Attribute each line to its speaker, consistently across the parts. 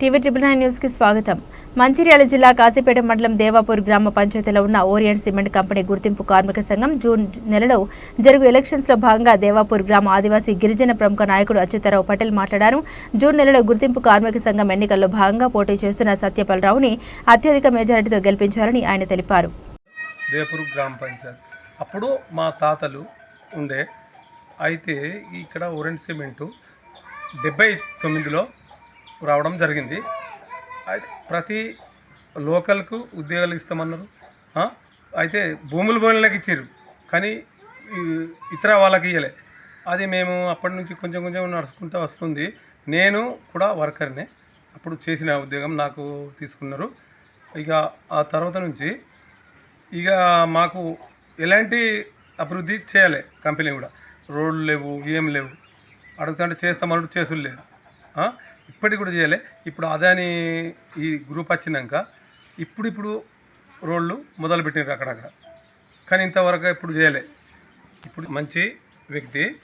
Speaker 1: TV triple nine న్యూస్కి స్వాగతం. మంచిర్యాల జిల్లా కాశీపేట మండలం దేవాపూర్ గ్రామ పంచాయతీలో ఉన్న ఓరియంట్ సిమెంట్ కంపెనీ గుర్తింపు కార్మిక సంఘం జూన్ నెలలో జరుగు ఎలక్షన్స్లో భాగంగా దేవాపూర్ గ్రామ ఆదివాసీ గిరిజన ప్రముఖ నాయకుడు అచ్యుతరావు పటేల్ మాట్లాడారు. జూన్ నెలలో గుర్తింపు కార్మిక సంఘం ఎన్నికల్లో భాగంగా పోటీ చేస్తున్న సత్యపాలరావుని అత్యధిక మెజారిటీతో గెలిపించారని ఆయన తెలిపారు.
Speaker 2: అప్పుడు మా తాతలు ఉండే అయితే ఇక్కడ ఓరెంట్ సిమెంటు డెబ్బై తొమ్మిదిలో రావడం జరిగింది. అయితే ప్రతి లోకల్కు ఉద్యోగాలు ఇస్తామన్నారు. అయితే భూములు భూములకి ఇచ్చారు కానీ ఇతర వాళ్ళకి ఇవ్వలే అది మేము అప్పటి నుంచి కొంచెం కొంచెం నడుచుకుంటూ వస్తుంది. నేను కూడా వర్కర్నే అప్పుడు చేసిన ఉద్యోగం నాకు తీసుకున్నారు. ఇక ఆ తర్వాత నుంచి ఇక మాకు ఎలాంటి అభివృద్ధి చేయాలి కంపెనీ కూడా. రోడ్లు లేవు ఏం లేవు. అడుగుతుంటే చేస్తామన్నట్టు చేసులు లేదు. ఇప్పటికి కూడా చేయలే. ఇప్పుడు అదాని ఈ గ్రూప్ వచ్చినాక ఇప్పుడు ఇప్పుడు రోడ్లు మొదలు అక్కడక్కడ. కానీ ఇంతవరకు ఇప్పుడు చేయలే. ఇప్పుడు మంచి వ్యక్తి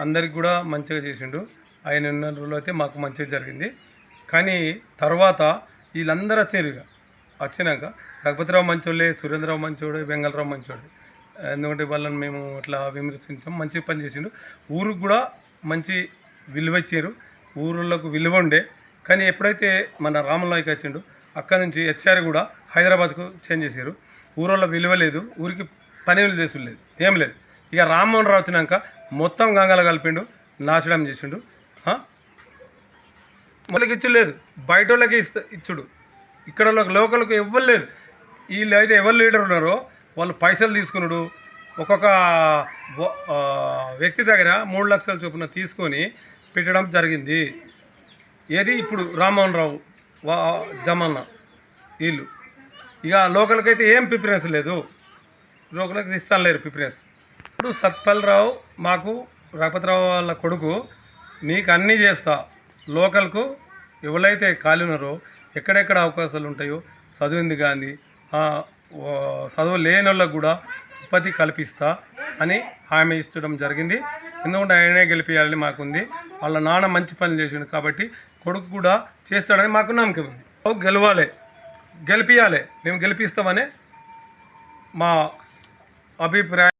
Speaker 2: అందరికి కూడా మంచిగా చేసిండు. ఆయన ఉన్న రోజులు అయితే మాకు మంచిగా జరిగింది. కానీ తర్వాత వీళ్ళందరూ వచ్చారు ఇక. వచ్చినాక రఘుపతిరావు మంచోళ్ళే సురేంద్రరావు మంచోడే వెంగళరావు మంచోడు. ఎందుకంటే వాళ్ళని మేము అట్లా విమర్శించాం మంచి పని చేసిండు ఊరికి కూడా మంచి విలువ ఇచ్చారు. ఊళ్ళకు విలువ ఉండే కానీ ఎప్పుడైతే మన రామనాయక్ వచ్చిండు అక్కడ నుంచి హెచ్ఆర్ కూడా హైదరాబాద్కు చేంజ్ చేశారు. ఊరోళ్ళ విలువ లేదు ఊరికి పనులు చేసి లేదు ఏం లేదు. ఇక రామ్మోహన్ రావు వచ్చినాక మొత్తం గంగలు కలిపిండు నాశనం చేసిండు. ఆ? వాళ్ళకి ఇచ్చలేదు బయట వాళ్ళకి ఇస్త ఇచ్చుడు. ఇక్కడ లోకల్కి ఎవ్వరు లేదు వీళ్ళు అయితే ఎవరు లీడర్ ఉన్నారో వాళ్ళు పైసలు తీసుకున్నాడు. ఒక్కొక్క వ్యక్తి దగ్గర మూడు లక్షల చొప్పున తీసుకొని పెట్టడం జరిగింది. ఏది? ఇప్పుడు రామ్మోహన్ రావు వా జమన్న వీళ్ళు. ఇక లోకల్కైతే ఏం ప్రిఫరెన్స్ లేదు. లోకల్కి ఇస్తాను లేరు ప్రిఫరెన్స్. ఇప్పుడు సత్పల్ రావు మాకు రఘపతిరావు వాళ్ళ కొడుకు నీకు అన్నీ చేస్తా. లోకల్కు ఎవరైతే ఖాళీ ఉన్నారో ఎక్కడెక్కడ అవకాశాలు ఉంటాయో చదివింది కానీ చదువు లేని వాళ్ళకు కూడా ఉపాధి కల్పిస్తా అని హామీ ఇచ్చడం జరిగింది. ఎందుకంటే ఆయనే గెలిపించాలని మాకుంది. వాళ్ళ నాన్న మంచి పని చేసిండు కాబట్టి కొడుకు కూడా చేస్తాడని మాకు నమ్మకం ఉంది. గెలవాలి. గెలిపించాలి మేము గెలిపిస్తామని మా అభిప్రాయం.